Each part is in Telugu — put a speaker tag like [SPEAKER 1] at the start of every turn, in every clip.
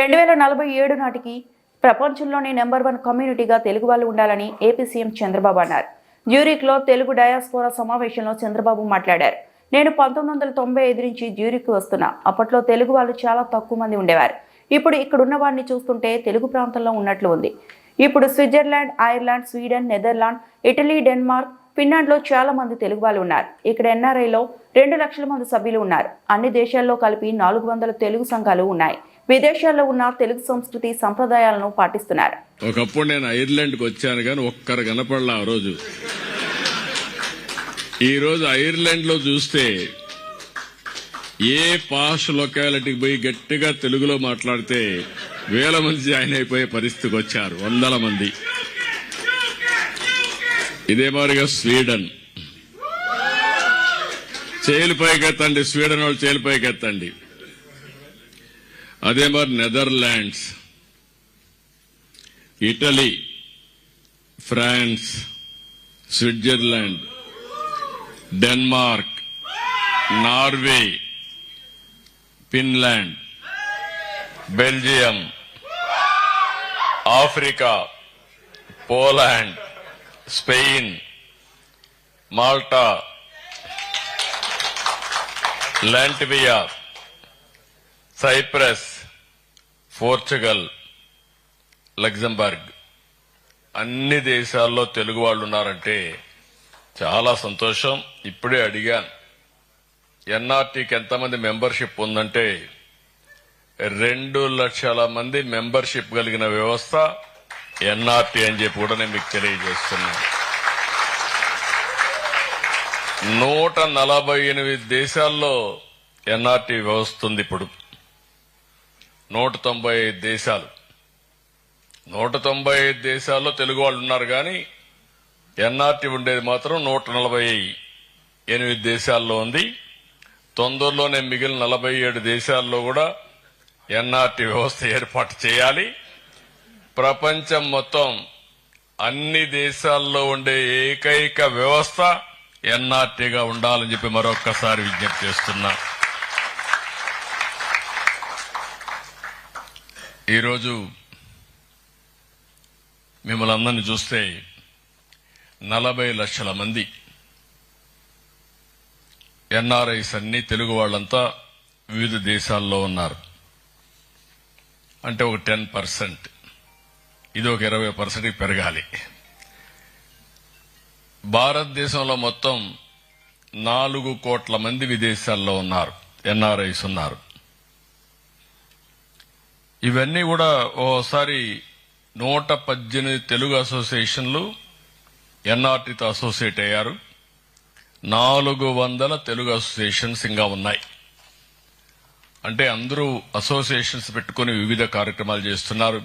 [SPEAKER 1] రెండు వేల నలభై ఏడు నాటికి ప్రపంచంలోనే నెంబర్ వన్ కమ్యూనిటీగా తెలుగు వాళ్ళు ఉండాలని ఏపీ సీఎం చంద్రబాబు అన్నారు. జ్యూరిక్లో తెలుగు డయాస్పోరా సమావేశంలో చంద్రబాబు మాట్లాడారు. నేను పంతొమ్మిది వందల తొంభై ఐదు నుంచి జ్యూరిక్ వస్తున్నా. అప్పట్లో తెలుగు వాళ్ళు చాలా తక్కువ మంది ఉండేవారు. ఇప్పుడు ఇక్కడ ఉన్న వారిని చూస్తుంటే తెలుగు ప్రాంతంలో ఉన్నట్లు ఉంది. ఇప్పుడు Switzerland Ireland Sweden Netherland Italy Denmark ఫిన్లాండ్లో చాలా మంది తెలుగు వాళ్ళు ఉన్నారు. ఇక్కడ ఎన్ఆర్ఐలో రెండు లక్షల మంది సభ్యులు ఉన్నారు. అన్ని దేశాల్లో కలిపి నాలుగు వందల తెలుగు సంఘాలు ఉన్నాయి. విదేశాల్లో ఉన్న తెలుగు సంస్కృతి సంప్రదాయాలను పాటిస్తున్నారు.
[SPEAKER 2] ఒకప్పుడు నేను ఐర్లాండ్కి వచ్చాను కానీ ఒక్కరు కనపడలా ఆ రోజు. ఈ రోజు ఐర్లాండ్లో చూస్తే ఏ పాష్ లొకాలిటీకి పోయి గట్టిగా తెలుగులో మాట్లాడితే వేల మంది జాయిన్ అయిపోయే పరిస్థితికి వచ్చారు వందల మంది. ఇదే మాదిరిగా స్వీడన్. చేలు పైకెత్తండి స్వీడన్ వాళ్ళు చేలు పైకెత్తండి. அதே மாதிரி Netherlands Italy France Switzerland Denmark Norway Finland Belgium Africa Poland Spain Malta Latvia Cyprus Portugal Luxembourg అన్ని దేశాల్లో తెలుగు వాళ్ళు ఉన్నారంటే చాలా సంతోషం. ఇప్పుడే అడిగాను ఎన్ఆర్టీకి ఎంతమంది మెంబర్షిప్ ఉందంటే రెండు లక్షల మంది మెంబర్షిప్ కలిగిన వ్యవస్థ ఎన్ఆర్టీ అని చెప్పి కూడా నేను మీకు తెలియజేస్తున్నాను. నూట నలభై ఎనిమిది దేశాల్లో ఎన్ఆర్టీ వ్యవస్థ ఉంది ఇప్పుడు. నూట తొంభై ఐదు దేశాలు. నూట తొంభై ఐదు దేశాల్లో తెలుగు వాళ్ళు ఉన్నారు కానీ ఎన్ఆర్టీ ఉండేది మాత్రం నూట నలభై ఎనిమిది దేశాల్లో ఉంది. తొందరలోనే మిగిలిన నలభై ఏడు దేశాల్లో కూడా ఎన్ఆర్టీ వ్యవస్థ ఏర్పాటు చేయాలి. ప్రపంచం మొత్తం అన్ని దేశాల్లో ఉండే ఏకైక వ్యవస్థ ఎన్ఆర్టీగా ఉండాలని చెప్పి మరొక్కసారి విజ్ఞప్తి చేస్తున్నా. ఈరోజు మిమ్మల్ని అందరిని చూస్తే నలభై లక్షల మంది ఎన్ఆర్ఐస్ అన్ని తెలుగు వాళ్ళంతా వివిధ దేశాల్లో ఉన్నారు. అంటే ఒక టెన్ పర్సెంట్. ఇది ఒక ఇరవై పర్సెంట్ పెరగాలి. భారతదేశంలో మొత్తం నాలుగు కోట్ల మంది విదేశాల్లో ఉన్నారు. ఎన్ఆర్ఐస్ ఉన్నారు. ఇవన్నీ కూడా ఓసారి నూట పద్దెనిమిది తెలుగు అసోసియేషన్లు ఎన్ఆర్టీతో అసోసియేట్ అయ్యారు. నాలుగు వందల తెలుగు అసోసియేషన్స్ ఇంకా ఉన్నాయి. అంటే అందరూ అసోసియేషన్స్ పెట్టుకుని వివిధ కార్యక్రమాలు చేస్తున్నారు.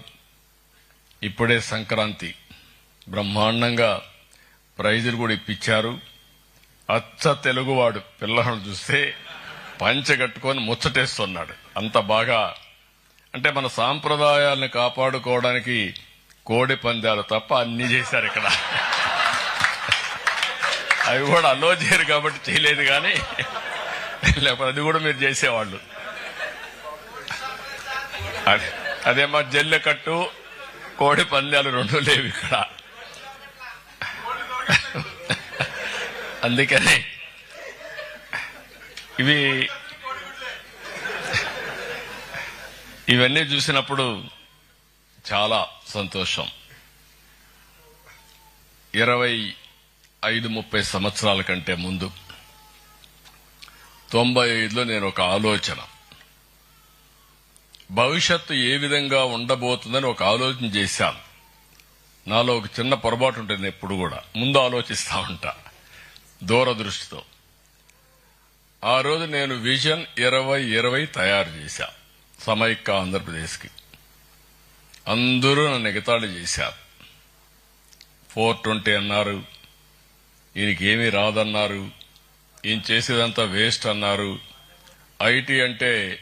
[SPEAKER 2] ఇప్పుడే సంక్రాంతి. బ్రహ్మాండంగా ప్రైజులు కూడా ఇప్పించారు. అచ్చ తెలుగువాడు పిల్లలను చూస్తే పంచె కట్టుకొని ముచ్చటేస్తున్నాడు. అంత బాగా అంటే మన సాంప్రదాయాలను కాపాడుకోవడానికి కోడి పందాలు తప్ప అన్ని చేశారు ఇక్కడ. అవి కూడా అలో చేయరు కాబట్టి చేయలేదు కానీ లేకపోతే అది కూడా మీరు చేసేవాళ్ళు. అదే- అదే మా జల్లెకట్టు కోడి పందాలు రెండు లేవు ఇక్కడ. అందుకని ఇవి ఇవన్నీ చూసినప్పుడు చాలా సంతోషం. ఇరవై ఐదు ముప్పై సంవత్సరాల కంటే ముందు తొంభై ఐదులో నేను ఒక ఆలోచన. భవిష్యత్తు ఏ విధంగా ఉండబోతుందని ఒక ఆలోచన చేశాను. నాలో ఒక చిన్న పొరపాటు ఉంటుంది ఎప్పుడు కూడా. ముందు ఆలోచిస్తా ఉంటా. దూరదృష్టితో. ఆ రోజు నేను విజన్ ఇరవై ఇరవై తయారు చేశాను సమైక్య ఆంధ్రప్రదేశ్కి. అందరూ నన్ను ఎగతాళి చేశారు. ఫోర్ ట్వంటీ అన్నారు. ఈయనకి ఏమీ రాదన్నారు. ఈయన చేసేదంతా వేస్ట్ అన్నారు. ఐటీ అంటే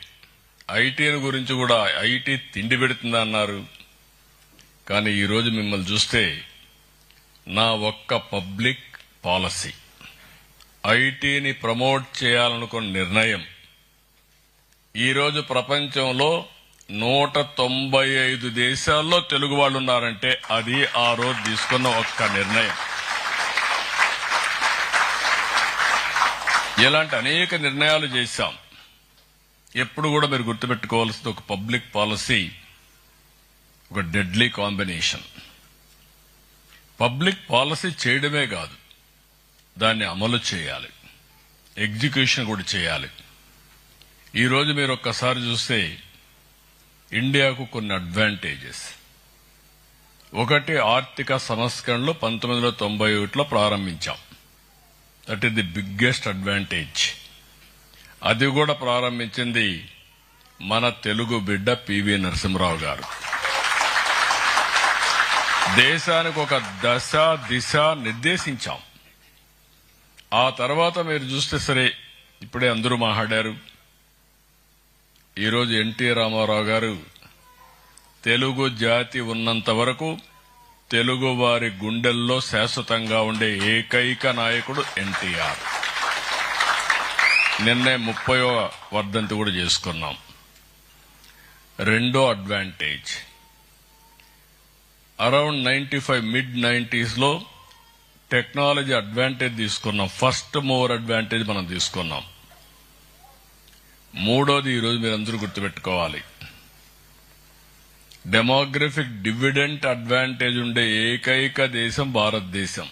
[SPEAKER 2] ఐటీని గురించి కూడా ఐటీ తిండి పెడుతుందన్నారు కానీ ఈరోజు మిమ్మల్ని చూస్తే నా ఒక్క పబ్లిక్ పాలసీ. ఐటీని ప్రమోట్ చేయాలనుకున్న నిర్ణయం ఈరోజు ప్రపంచంలో నూట తొంభై ఐదు దేశాల్లో తెలుగు వాళ్ళు ఉన్నారంటే అది ఆ రోజు తీసుకున్న ఒక్క నిర్ణయం. ఇలాంటి అనేక నిర్ణయాలు చేశాం. ఎప్పుడు కూడా మీరు గుర్తుపెట్టుకోవాల్సింది ఒక పబ్లిక్ పాలసీ ఒక డెడ్లీ కాంబినేషన్. పబ్లిక్ పాలసీ చేయడమే కాదు దాన్ని అమలు చేయాలి. ఎగ్జిక్యూషన్ కూడా చేయాలి. ఈరోజు మీరు ఒక్కసారి చూస్తే ఇండియాకు కొన్ని అడ్వాంటేజెస్. ఒకటి ఆర్థిక సంస్కరణలు పంతొమ్మిది వందల తొంభై ఒకటిలో ప్రారంభించాం. That is the biggest advantage అది కూడా ప్రారంభించింది మన తెలుగు బిడ్డ పివి నరసింహరావు గారు. దేశానికి ఒక దశ దిశ నిర్దేశించాం. ఆ తర్వాత మీరు చూస్తే సరే ఇప్పుడే అందరూ మాట్లాడారు. ఈరోజు ఎన్టీ రామారావు గారు తెలుగు జాతి ఉన్నంత వరకు తెలుగు వారి గుండెల్లో శాశ్వతంగా ఉండే ఏకైక నాయకుడు ఎన్టీఆర్. నిన్నే ముప్పయో వర్ధంతి కూడా చేసుకున్నాం. రెండో advantage. Around ninety five mid నైంటీస్లో technology advantage తీసుకున్నాం. ఫస్ట్ మూవర్ అడ్వాంటేజ్ మనం తీసుకున్నాం. మూడోది ఈరోజు మీరందరూ గుర్తుపెట్టుకోవాలి. డెమోగ్రఫిక్ డివిడెంట్ అడ్వాంటేజ్ ఉండే ఏకైక దేశం భారతదేశం.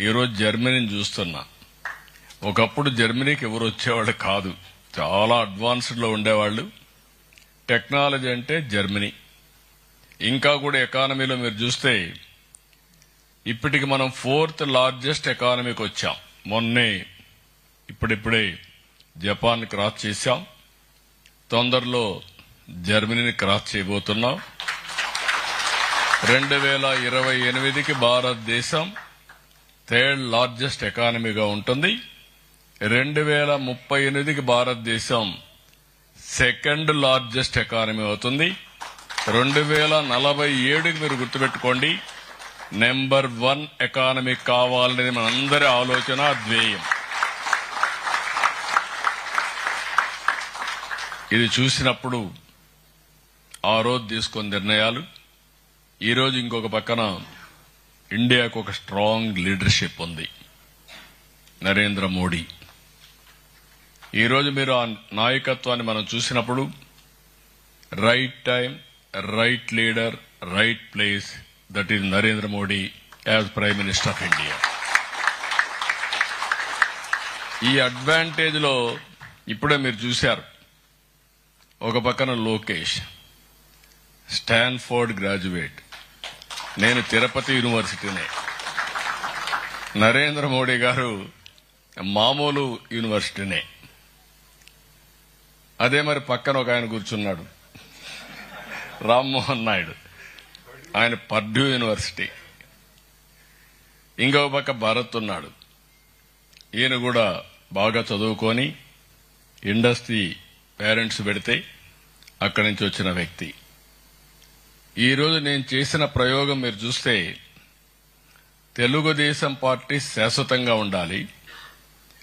[SPEAKER 2] ఈరోజు జర్మనీని చూస్తున్నా. ఒకప్పుడు జర్మనీకి ఎవరు వచ్చేవాళ్ళు కాదు. చాలా అడ్వాన్స్డ్లో ఉండేవాళ్ళు. టెక్నాలజీ అంటే జర్మనీ. ఇంకా కూడా ఎకానమీలో మీరు చూస్తే ఇప్పటికి మనం ఫోర్త్ లార్జెస్ట్ ఎకానమీకి వచ్చాం. మొన్నే ఇప్పుడిప్పుడే. జపాన్ క్రాస్ చేశాం. తొందరలో జర్మనీని క్రాస్ చేయబోతున్నాం. రెండు వేల ఇరవై ఎనిమిదికి భారతదేశం థర్డ్ లార్జెస్ట్ ఎకానమీగా ఉంటుంది. రెండు వేల ముప్పై ఎనిమిదికి భారతదేశం సెకండ్ లార్జెస్ట్ ఎకానమీ అవుతుంది. రెండు వేల నలభై ఏడుకి మీరు గుర్తుపెట్టుకోండి. నెంబర్ వన్ ఎకానమీ కావాలనేది మనందరి ఆలోచన ధ్యేయం. ఇది చూసినప్పుడు ఆ రోజు తీసుకున్న నిర్ణయాలు ఈరోజు ఇంకొక పక్కన ఇండియాకు ఒక స్ట్రాంగ్ లీడర్షిప్ ఉంది నరేంద్ర మోడీ. ఈరోజు మీరు ఆ నాయకత్వాన్ని మనం చూసినప్పుడు right time right leader right place that is Narendra Modi as prime minister of India ఈ అడ్వాంటేజ్లో ఇప్పుడే మీరు చూశారు ఒక పక్కన లోకేష్ స్టాన్ఫోర్డ్ గ్రాడ్యుయేట్. నేను తిరుపతి యూనివర్సిటీనే. నరేంద్ర మోడీ గారు మామూలు యూనివర్సిటీనే. అదే మరి పక్కన ఒక ఆయన కూర్చున్నాడు. రామ్మోహన్ నాయుడు. ఆయన పర్డ్యూ యూనివర్సిటీ. ఇంకొక పక్క భరత్ ఉన్నాడు. ఈయన కూడా బాగా చదువుకొని ఇండస్ట్రీ పేరెంట్స్ పెడితే అక్కడి నుంచి వచ్చిన వ్యక్తి. ఈరోజు నేను చేసిన ప్రయోగం మీరు చూస్తే తెలుగుదేశం పార్టీ శాశ్వతంగా ఉండాలి.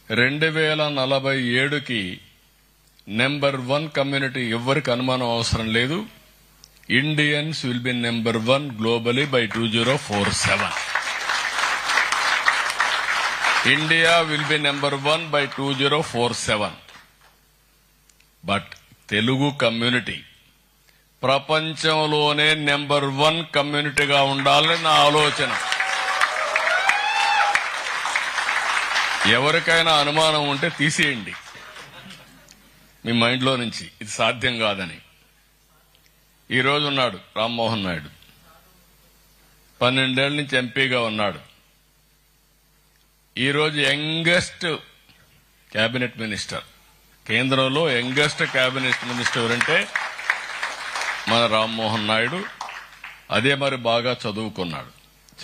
[SPEAKER 2] రెండు వేల నలభై ఏడుకి నెంబర్ వన్ కమ్యూనిటీ ఎవరికి అనుమానం అవసరం లేదు. Indians will be number one globally by two zero four seven. India will be number one by two zero four seven. But Telugu community ప్రపంచంలోనే నెంబర్ వన్ కమ్యూనిటీగా ఉండాలని నా ఆలోచన. ఎవరికైనా అనుమానం ఉంటే తీసేయండి. మీ మైండ్లో నుంచి ఇది సాధ్యం కాదని. ఈరోజు ఉన్నాడు రామ్మోహన్ నాయుడు. పన్నెండేళ్ళ నుంచి ఎంపీగా ఉన్నాడు. ఈరోజు యంగెస్ట్ క్యాబినెట్ మినిస్టర్. కేంద్రంలో యంగెస్ట్ కేబినెట్ మినిస్టర్ ఎవరంటే మన రామ్మోహన్ నాయుడు. అదే మరి బాగా చదువుకున్నాడు.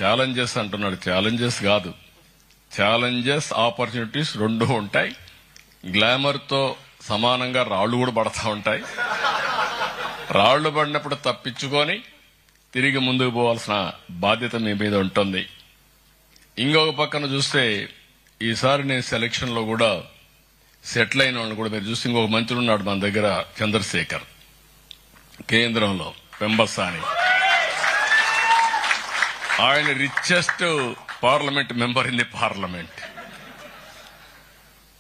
[SPEAKER 2] ఛాలెంజెస్ అంటున్నాడు. ఛాలెంజెస్ కాదు. ఛాలెంజెస్ ఆపర్చునిటీస్ రెండు ఉంటాయి. గ్లామర్తో సమానంగా రాళ్ళు కూడా పడతా ఉంటాయి. రాళ్ళు పడినప్పుడు తప్పించుకొని తిరిగి ముందుకు పోవాల్సిన బాధ్యత మీ మీద ఉంటుంది. ఇంకొక పక్కన చూస్తే ఈసారి నేను సెలక్షన్లో కూడా సెటిల్ అయిన వాళ్ళని కూడా మీరు చూసి ఇంకొక మంత్రి ఉన్నాడు మన దగ్గర చంద్రశేఖర్. కేంద్రంలో పెంబసాని. ఆయన richest parliament member in the parliament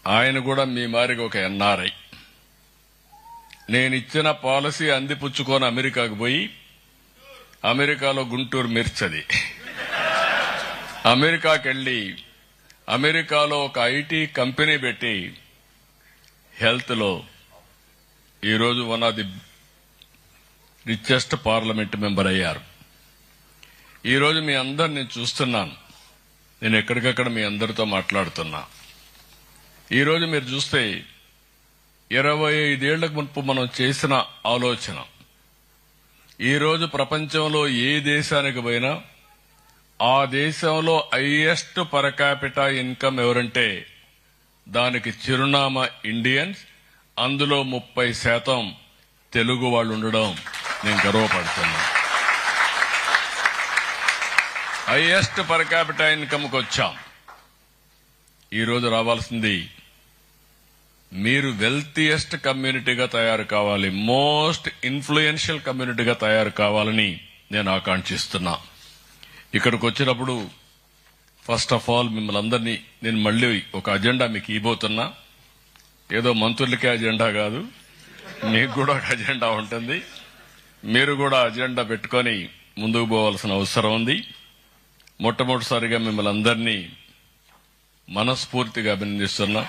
[SPEAKER 2] ఆయన కూడా మీ మారిగా ఒక ఎన్ఆర్ఐ. నేను ఇచ్చిన పాలసీ అందిపుచ్చుకొని అమెరికాకు పోయి అమెరికాలో గుంటూరు మిర్చది. అమెరికాకి వెళ్ళి అమెరికాలో ఒక ఐటీ కంపెనీ పెట్టి హెల్త్లో ఈరోజు one of the richest parliament member అయ్యారు. ఈరోజు మీ అందరు నేను చూస్తున్నాను. నేను ఎక్కడికక్కడ మీ అందరితో మాట్లాడుతున్నా. ఈరోజు మీరు చూస్తే ఇరవై ఐదేళ్ళకు మునుపు మనం చేసిన ఆలోచన. ఈరోజు ప్రపంచంలో ఏ దేశానికి పోయినా ఆ దేశంలో హైయెస్ట్ పర్ క్యాపిటా ఇన్కమ్ ఎవరంటే దానికి చిరునామా ఇండియన్స్ అందులో ముప్పై శాతం తెలుగు వాళ్ళు ఉండడం నేను గర్వపడుతున్నా హైయెస్ట్ పర్ క్యాపిటా ఇన్కమ్కి వచ్చాం. ఈరోజు రావాల్సింది మీరు వెల్తియెస్ట్ కమ్యూనిటీగా తయారు కావాలి మోస్ట్ ఇన్ఫ్లుయెన్షియల్ కమ్యూనిటీగా తయారు కావాలని నేను ఆకాంక్షిస్తున్నా. ఇక్కడికి వచ్చినప్పుడు ఫస్ట్ ఆఫ్ ఆల్ మిమ్మల్ని అందరినీ నేను మళ్ళీ ఒక అజెండా మీకు ఇవ్వబోతున్నా. ఏదో మంత్రులకే అజెండా కాదు మీకు కూడా ఒక అజెండా ఉంటుంది. మీరు కూడా అజెండా పెట్టుకొని ముందుకు పోవాల్సిన అవసరం ఉంది. మొట్టమొదటిసారిగా మిమ్మల్ని అందరినీ మనస్ఫూర్తిగా అభినందిస్తున్నా.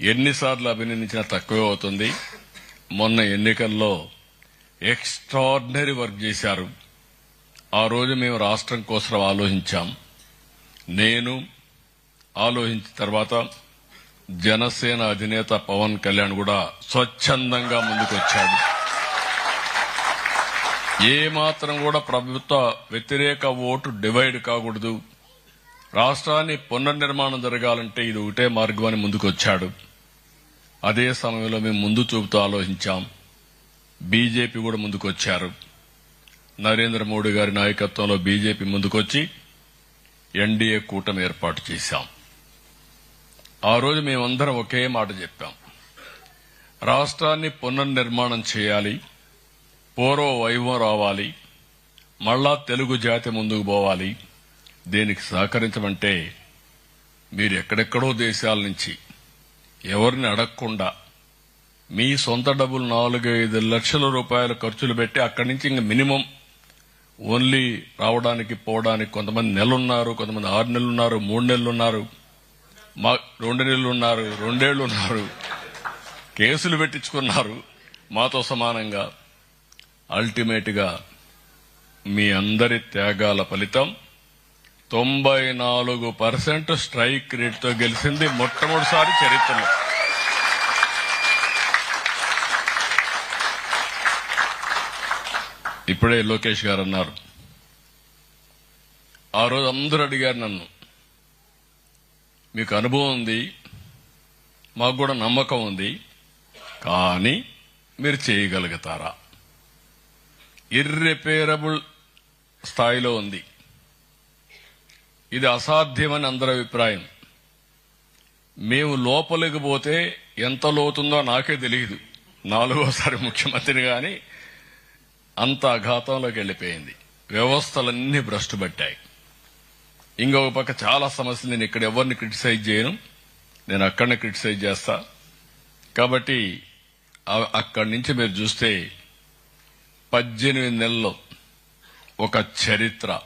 [SPEAKER 2] ఎన్నిసార్లు అభినందించినా తక్కువే అవుతుంది. మొన్న ఎన్నికల్లో ఎక్స్ట్రాడినరీ వర్క్ చేశారు. ఆ రోజు మేము రాష్ట్రం కోసం ఆలోచించాం. నేను ఆలోచించిన తర్వాత జనసేన అధినేత పవన్ కళ్యాణ్ కూడా స్వచ్ఛందంగా ముందుకొచ్చాడు. ఏ మాత్రం కూడా ప్రభుత్వ వ్యతిరేక ఓటు డివైడ్ కాకూడదు. రాష్ట్రాన్ని పునర్నిర్మాణం జరగాలంటే ఇది ఒకటే మార్గం అని ముందుకొచ్చాడు. అదే సమయంలో మేము ముందు చూపుతూ ఆలోచించాం. బీజేపీ కూడా ముందుకొచ్చారు. నరేంద్ర మోడీ గారి నాయకత్వంలో బీజేపీ ముందుకొచ్చి ఎన్డీఏ కూటమి ఏర్పాటు చేశాం. ఆ రోజు మేమందరం ఒకే మాట చెప్పాం. రాష్ట్రాన్ని పునర్నిర్మాణం చేయాలి పూర్వ వైభవం రావాలి మళ్ళా తెలుగు జాతి ముందుకు పోవాలి. దీనికి సహకరించమంటే మీరు ఎక్కడెక్కడో దేశాల నుంచి ఎవరిని అడగకుండా మీ సొంత డబ్బులు నాలుగైదు లక్షల రూపాయల ఖర్చులు పెట్టి అక్కడి నుంచి ఇంక మినిమం ఓన్లీ రావడానికి పోవడానికి కొంతమంది నెలలున్నారు కొంతమంది ఆరు నెలలు ఉన్నారు మూడు నెలలు ఉన్నారు మా రెండు నెలలు ఉన్నారు రెండేళ్ళు ఉన్నారు కేసులు పెట్టించుకున్నారు. మాతో సమానంగా అల్టిమేట్గా మీ అందరి త్యాగాల ఫలితం తొంభై నాలుగు పర్సెంట్ స్ట్రైక్ రేట్తో గెలిచింది మొట్టమొదటిసారి చరిత్రలో. ఇప్పుడే లోకేష్ గారు అన్నారు. ఆ రోజు అందరూ అడిగారు నన్ను మీకు అనుభవం ఉంది మాకు కూడా నమ్మకం ఉంది కానీ మీరు చేయగలుగుతారా? ఇర్రిపేరబుల్ స్థాయిలో ఉంది. ఇది అసాధ్యమని అందరి అభిప్రాయం. మేము లోపలికి పోతే ఎంత లోతుందో నాకే తెలియదు నాలుగోసారి ముఖ్యమంత్రిని కానీ అంత అఘాతంలోకి వెళ్ళిపోయింది. వ్యవస్థలన్నీ భ్రష్టు పట్టాయి. ఇంకొక పక్క చాలా సమస్యలు నేను ఇక్కడ ఎవరిని క్రిటిసైజ్ చేయను. నేను అక్కడనే క్రిటిసైజ్ చేస్తా. కాబట్టి అక్కడి నుంచి మీరు చూస్తే పద్దెనిమిది నెలలో ఒక చరిత్ర.